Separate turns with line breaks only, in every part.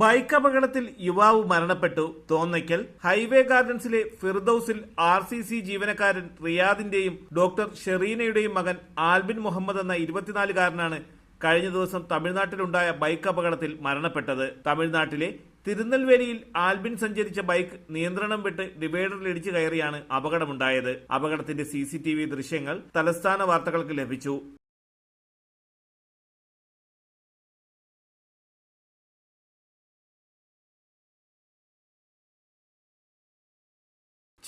Bike അപകടത്തിൽ യുവാവ് മരണപ്പെട്ടു. തോന്നയ്ക്കൽ ഹൈവേ ഗാർഡൻസിലെ ഫിർദൌസിൽ ആർ സി സി ജീവനക്കാരൻ റിയാദിന്റെയും ഡോക്ടർ ഷെറീനയുടെയും മകൻ ആൽബിൻ മുഹമ്മദ് എന്ന ഇരുപത്തിനാലുകാരനാണ് കഴിഞ്ഞ ദിവസം തമിഴ്നാട്ടിലുണ്ടായ ബൈക്ക് അപകടത്തിൽ മരണപ്പെട്ടത്. തമിഴ്നാട്ടിലെ തിരുനെൽവേലിയിൽ ആൽബിൻ സഞ്ചരിച്ച ബൈക്ക് നിയന്ത്രണം വിട്ട് ഡിവൈഡറിൽ ഇടിച്ചു കയറിയാണ് അപകടമുണ്ടായത്. അപകടത്തിന്റെ സി ദൃശ്യങ്ങൾ തലസ്ഥാന വാർത്തകൾക്ക് ലഭിച്ചു.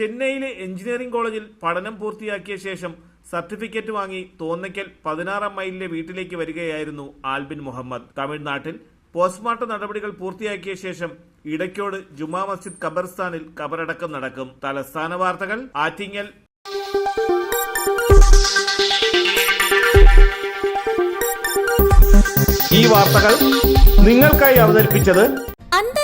ചെന്നൈയിലെ എഞ്ചിനീയറിംഗ് കോളേജിൽ പഠനം പൂർത്തിയാക്കിയ ശേഷം സർട്ടിഫിക്കറ്റ് വാങ്ങി തോന്നയ്ക്കൽ പതിനാറാം മൈലിലെ വീട്ടിലേക്ക് വരികയായിരുന്നു ആൽബിൻ മുഹമ്മദ്. തമിഴ്നാട്ടിൽ പോസ്റ്റ്മോർട്ടം നടപടികൾ പൂർത്തിയാക്കിയ ശേഷം ഇടയ്ക്കോട് ജുമാ മസ്ജിദ് ഖബർസ്ഥാനിൽ ഖബറടക്കം നടക്കും. തലസ്ഥാന വാർത്തകൾ ആറ്റിങ്ങൽ. ഈ വാർത്തകൾ നിങ്ങൾക്കായി അവതരിപ്പിച്ചത്